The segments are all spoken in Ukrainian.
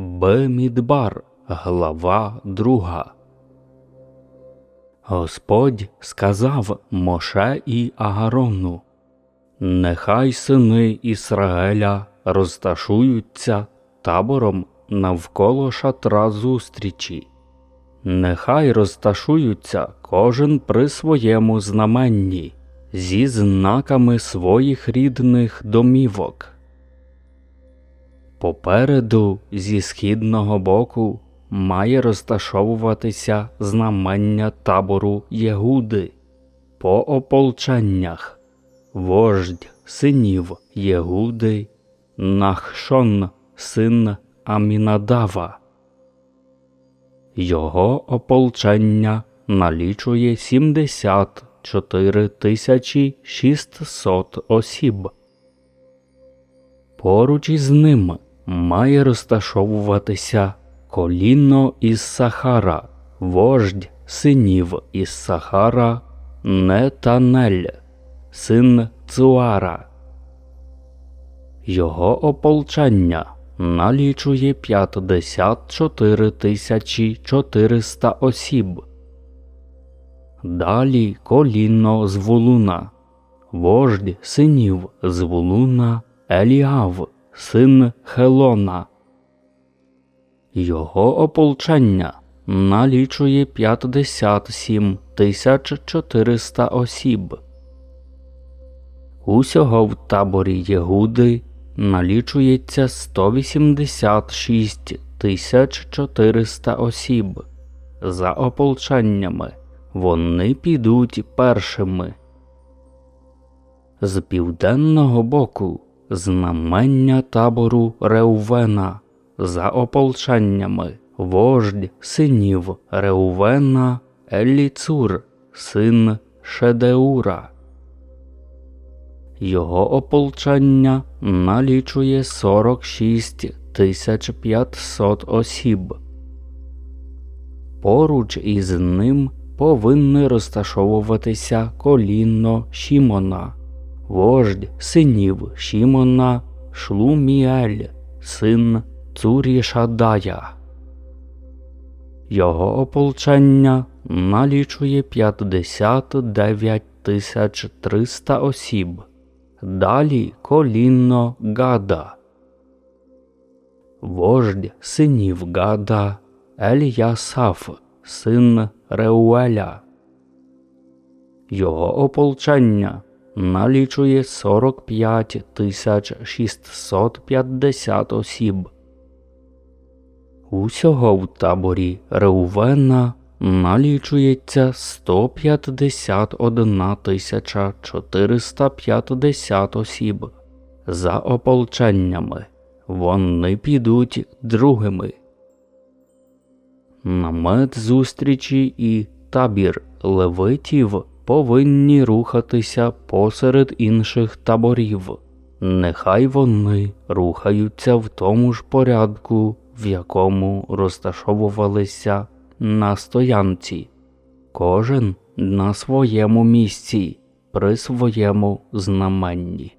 Бемідбар, глава друга. Господь сказав Моше і Агарону, Нехай сини Ісраеля розташуються табором навколо шатра зустрічі. Нехай розташуються кожен при своєму знаменні, зі знаками своїх рідних домівок. Попереду зі східного боку має розташовуватися знамення табору Єгуди по ополченнях, вождь синів Єгуди, Нахшон, син Амінадава. Його ополчення налічує 74 тисячі 600 осіб. Поруч із ним має розташовуватися коліно із Сахара, вождь синів із Сахара, Нетанель, син Цуара. Його ополчення налічує 54 тисячі 400 осіб. Далі коліно з Вулуна, вождь синів з Вулуна Еліав, син Хелона. Його ополчення налічує 57 тисяч 400 осіб. Усього в таборі Єгуди налічується 186 тисяч 400 осіб. За ополченнями вони підуть першими. З південного боку знамення табору Реувена за ополченнями вождь синів Реувена Еліцур, син Шедеура. Його ополчення налічує 46 тисяч 500 осіб. Поруч із ним повинні розташовуватися колінно Шімона, вождь синів Шімона Шлуміель, син Цурішадая. Його ополчення налічує 59 тисяч 300 осіб. Далі колінно Гада. Вождь синів Гада Ельясаф, син Реуеля. Його ополчення налічує 45 тисяч 650 осіб. Усього в таборі Реувена налічується 151 тисяча 450 осіб. За ополченнями вони підуть другими. Намет зустрічі і табір левитів повинні рухатися посеред інших таборів. Нехай вони рухаються в тому ж порядку, в якому розташовувалися на стоянці, кожен на своєму місці, при своєму знаменні.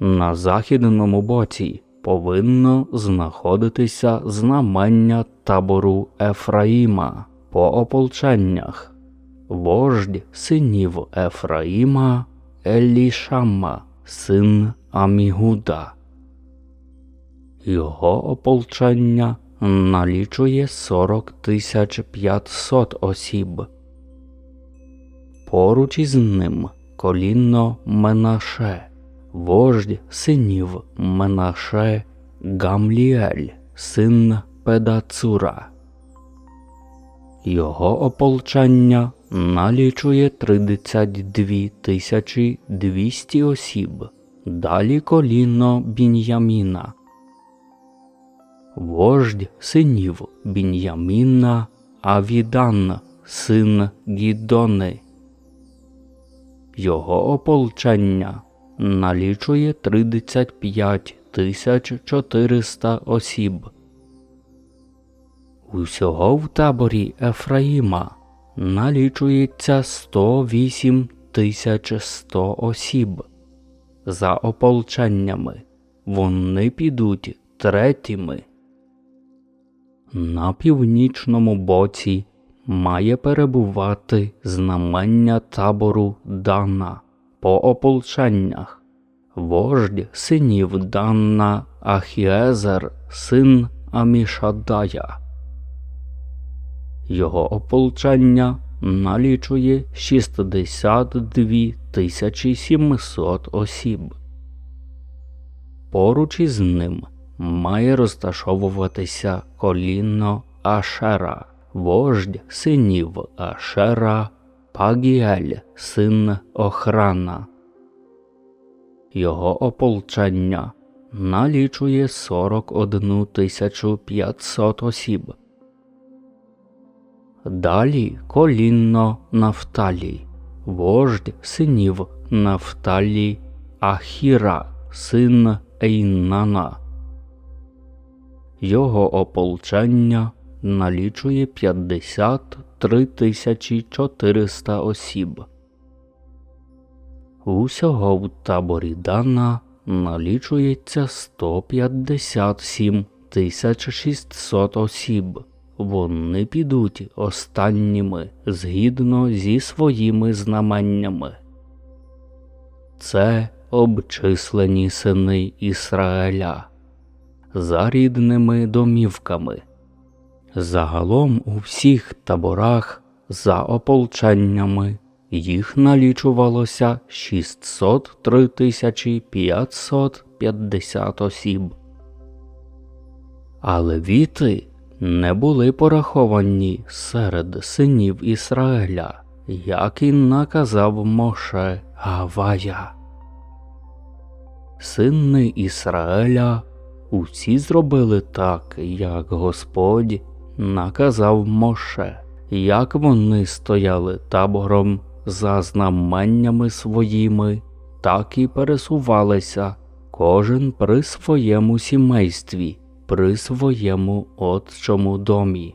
На західному боці повинно знаходитися знамення табору Ефраїма по ополченнях, вождь синів Ефраїма Елішама, син Амігуда. Його ополчення налічує 40 тисяч 500 осіб. Поруч із ним колінно Менаше, вождь синів Менаше Гамліель, син Педацура. Його ополчення налічує 32 тисячі 200 осіб. Далі коліно Бін'яміна вождь синів Бін'яміна Авідан, син Гідони. Його ополчення налічує 35 тисяч 400 осіб. Усього в таборі Ефраїма налічується 108 100 осіб. За ополченнями вони підуть третіми. На північному боці має перебувати знамення табору Дана по ополченнях. Вождь синів Данна Ахіезер, син Амішадая. Його ополчення налічує 62 тисячі 700 осіб. Поруч із ним має розташовуватися колінно Ашера, вождь синів Ашера, Пагіель, син Охрана. Його ополчення налічує 41 тисячу 500 осіб. Далі колінно Нафталій, вождь синів Нафталі Ахіра, син Ейнана. Його ополчення налічує 53 тисячі 400 осіб. Усього в таборі Дана налічується 157 тисяч 600 осіб. Вони підуть останніми згідно зі своїми знаменнями. Це обчислені сини Ісраеля за рідними домівками. Загалом у всіх таборах за ополченнями їх налічувалося 603 тисячі 550 осіб. Але віти не були пораховані серед синів Ісраїля, як і наказав Моше Гавая. Сини Ісраїля усі зробили так, як Господь наказав Моше, як вони стояли табором за знаменнями своїми, так і пересувалися, кожен при своєму сімействі, при своєму отчому домі.